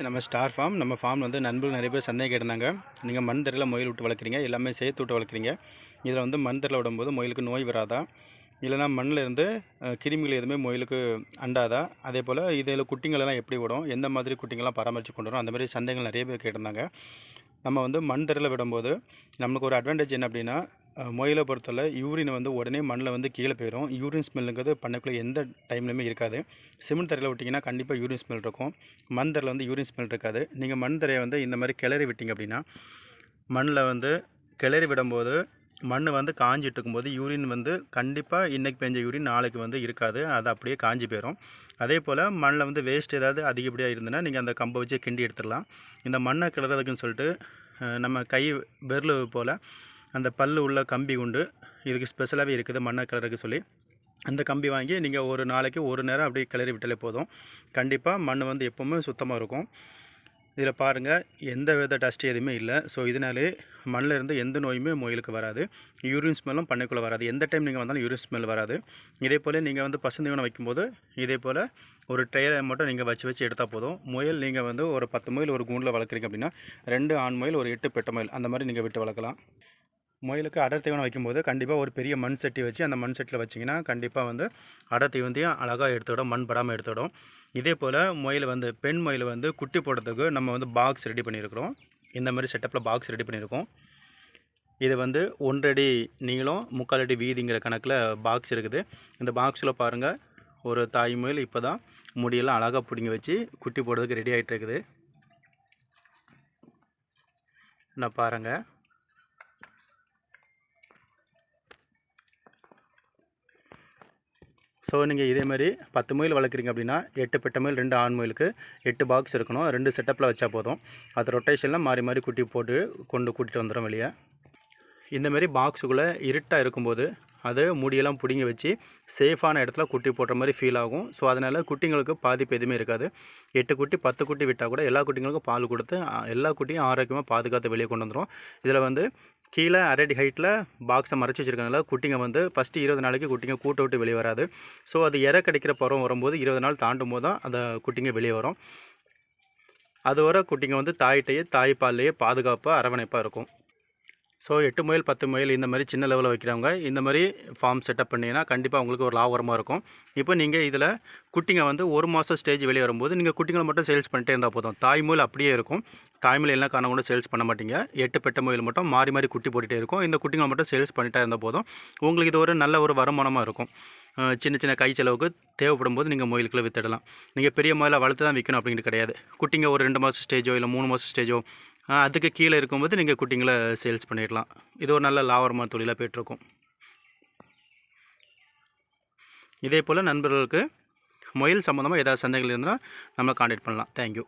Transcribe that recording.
நம்ம star form நம்ம form வந்து நண்பர்கள் நிறைய பேர் சந்தேகம் கேட்டிருந்தாங்க. நீங்கள் மண் தரையில் முயல் விட்டு வளர்க்குறீங்க எல்லாமே சேர்த்து விட்டு வளர்க்குறீங்க. இதில் வந்து மண் தரையில் விடும்போது முயலுக்கு நோய் வராதா? இல்லைனா மண்ணில் இருந்து கிருமிகள் எதுவுமே முயலுக்கு அண்டாதா? அதே போல் இதில் குட்டிங்களெல்லாம் எப்படி விடும் எந்த மாதிரி குட்டிங்கள்லாம் பராமரித்து கொண்டு வரும்? அந்த மாதிரி சந்தேகங்கள் நிறைய பேர் கேட்டிருந்தாங்க. நம்ம வந்து மண் தரையில் விடும்போது நமக்கு ஒரு அட்வான்டேஜ் என்ன அப்படின்னா அஹ், முயலை பொறுத்தவரை யூரின் வந்து உடனே மண்ணில் வந்து கீழே போயிடும் யூரின் ஸ்மெல்லுங்கிறது பண்ணக்குள்ளே எந்த டைம்லையுமே இருக்காது. சிமெண்ட் தரையில் விட்டிங்கன்னா கண்டிப்பாக யூரின் ஸ்மெல் இருக்கும். மண் தரையில் வந்து யூரின் ஸ்மெல் இருக்காது. நீங்கள் மண் தரையை வந்து இந்த மாதிரி கிளறி விட்டிங்க அப்படின்னா மண்ணில் வந்து கிளறி விடும்போது மண் வந்து காஞ்சிட்டு இருக்கும்போது யூரின் வந்து கண்டிப்பாக இன்றைக்கி பெஞ்ச யூரின் நாளைக்கு வந்து இருக்காது. அது அப்படியே காஞ்சி போயிடும் அதே போல் மண்ணில் வந்து வேஸ்ட் ஏதாவது அதிகப்படியாக இருந்ததுன்னா நீங்கள் அந்த கம்பை வச்சு கிண்டி எடுத்துடலாம். இந்த மண்ணை கிளறதுக்குன்னு சொல்லிட்டு நம்ம கை விரல் போல் அந்த பல்லு உள்ள கம்பி உண்டு. இதுக்கு ஸ்பெஷலாகவே இருக்குது மண்ணை கிளறக்கு சொல்லி. அந்த கம்பி வாங்கி நீங்கள் ஒரு நாளைக்கு ஒரு நேரம் அப்படியே கிளறி விட்டாலே போதும். கண்டிப்பாக மண் வந்து எப்போவுமே சுத்தமாக இருக்கும். இதில் பாருங்கள் எந்த வித டஸ்ட் எதுவுமே இல்லை. ஸோ இதனாலே மண்ணில் இருந்து எந்த நோயுமே முயலுக்கு வராது. யூரின் ஸ்மெல்லும் பண்ணைக்குள்ளே வராது. எந்த டைம் நீங்கள் வந்தாலும் யூரின் ஸ்மெல் வராது. இதே போல் நீங்கள் வந்து பசுந்தீவனம் வைக்கும்போது இதே போல் ஒரு ட்ரெயிலை மட்டும் நீங்கள் வச்சு வச்சு எடுத்தால் போதும். முயல் நீங்கள் வந்து ஒரு பத்து முயல் ஒரு கூண்டில் வளர்க்குறீங்க அப்படின்னா ரெண்டு ஆண் முயல் ஒரு எட்டு பெட்ட முயல் அந்த மாதிரி நீங்கள் விட்டு வளர்க்கலாம். முயலுக்கு அடர் தீவனம் வைக்கும்போது கண்டிப்பாக ஒரு பெரிய மண் சட்டி வச்சு அந்த மண் சட்டியில் வச்சிங்கன்னா கண்டிப்பாக வந்து அடர் தீவனத்தையும் அழகாக எடுத்துவிடும் மண் படாமல் எடுத்துவிடும் இதே போல் முயல் வந்து பெண் முயல் வந்து குட்டி போடுறதுக்கு நம்ம வந்து பாக்ஸ் ரெடி பண்ணியிருக்கிறோம். இந்த மாதிரி செட்டப்பில் பாக்ஸ் ரெடி பண்ணியிருக்கோம். இது வந்து ஒன்றடி நீளம் முக்கால் அடி வீதிங்கிற கணக்கில் பாக்ஸ் இருக்குது. இந்த பாக்ஸில் பாருங்கள் ஒரு தாய் முயல் இப்போ தான் முடியெல்லாம் அழகாக பிடிங்கி வச்சு குட்டி போடுறதுக்கு ரெடி ஆகிட்டு இருக்குது. நான் பாருங்கள் ஸோ நீங்கள் இதே மாதிரி பத்து மயில் வளர்க்குறீங்க அப்படின்னா எட்டு பெட்ட மயில் ரெண்டு ஆண் மயிலுக்கு எட்டு பாக்ஸ் இருக்கணும். ரெண்டு செட்டப்பில் வச்சா போதும். அது ரொட்டேஷனில் மாறி மாறி குட்டி போட்டு கொண்டு கூட்டிகிட்டு வந்துடும் வெளியே. இந்த மாதிரி பாக்ஸுக்குள்ளே இருட்டாக இருக்கும்போது அது முடியெல்லாம் பிடுங்கி வச்சு சேஃபான இடத்துல குட்டி போடுற மாதிரி ஃபீல் ஆகும். ஸோ அதனால் குட்டிங்களுக்கு பாதிப்பு எதுவுமே இருக்காது. எட்டு குட்டி பத்து குட்டி விட்டால் கூட எல்லா குட்டிங்களுக்கும் பால் கொடுத்து எல்லா குட்டியும் ஆரோக்கியமாக பாதுகாத்து வெளியே கொண்டு வந்துடும் இதில் வந்து கீழே அரடி ஹைட்டில் பாக்ஸை மறைச்சி வச்சுருக்கனால குட்டிங்க வந்து ஃபஸ்ட்டு இருபது நாளைக்கு குட்டிங்க கூட்ட விட்டு வெளியே வராது. ஸோ அது இற கிடைக்கிற பருவம் வரும்போது இருபது நாள் தாண்டும் போது தான் அந்த குட்டிங்க வெளியே வரும். அது வர குட்டிங்க வந்து தாயிட்டையே தாய்ப்பால்லையே பாதுகாப்பாக அரவணைப்பாக இருக்கும். ஸோ எட்டு முயல் பத்து முயல் இந்த மாதிரி சின்ன லெவலில் வைக்கிறவங்க இந்த மாதிரி ஃபார்ம் செட்டப் பண்ணிங்கன்னா கண்டிப்பாக உங்களுக்கு ஒரு லாபகரமாக இருக்கும். இப்போ நீங்கள் இதில் குட்டிங்க வந்து ஒரு மாதம் ஸ்டேஜ் வெளியே வரும்போது நீங்கள் குட்டிங்களை மட்டும் சேல்ஸ் பண்ணிட்டே இருந்தால் போதும். தாய் அப்படியே இருக்கும். தாய் எல்லாம் காரணம் கூட சேல்ஸ் பண்ண மாட்டீங்க. எட்டு பெட்ட முயல் மட்டும் மாறி மாறி குட்டி போட்டுகிட்டே இருக்கும். இந்த குட்டிங்களை மட்டும் சேல்ஸ் பண்ணிட்டே இருந்தால் போதும். உங்களுக்கு இது ஒரு நல்ல ஒரு வருமானமாக இருக்கும். சின்ன சின்ன கை செலவுக்கு தேவைப்படும் போது நீங்கள் முயலுக்குள்ள வித்துடலாம். நீங்கள் பெரிய முயலை வளர்த்து தான் விற்கணும் அப்படிங்கிறது கிடையாது. குட்டிங்க ஒரு ரெண்டு மாதம் ஸ்டேஜோ இல்லை மூணு மாதம் ஸ்டேஜோ அதுக்கு கீழே இருக்கும்போது நீங்கள் குட்டிங்களை சேல்ஸ் பண்ணிடலாம். இது ஒரு நல்ல லாவரமான தொழிலாக போயிட்டுருக்கும். இதே போல் நண்பர்களுக்கு முயல் சம்மந்தமாக ஏதாவது சந்தேகங்கள் இருந்தால் நம்மளை காண்டாக்ட் பண்ணலாம். தேங்க்யூ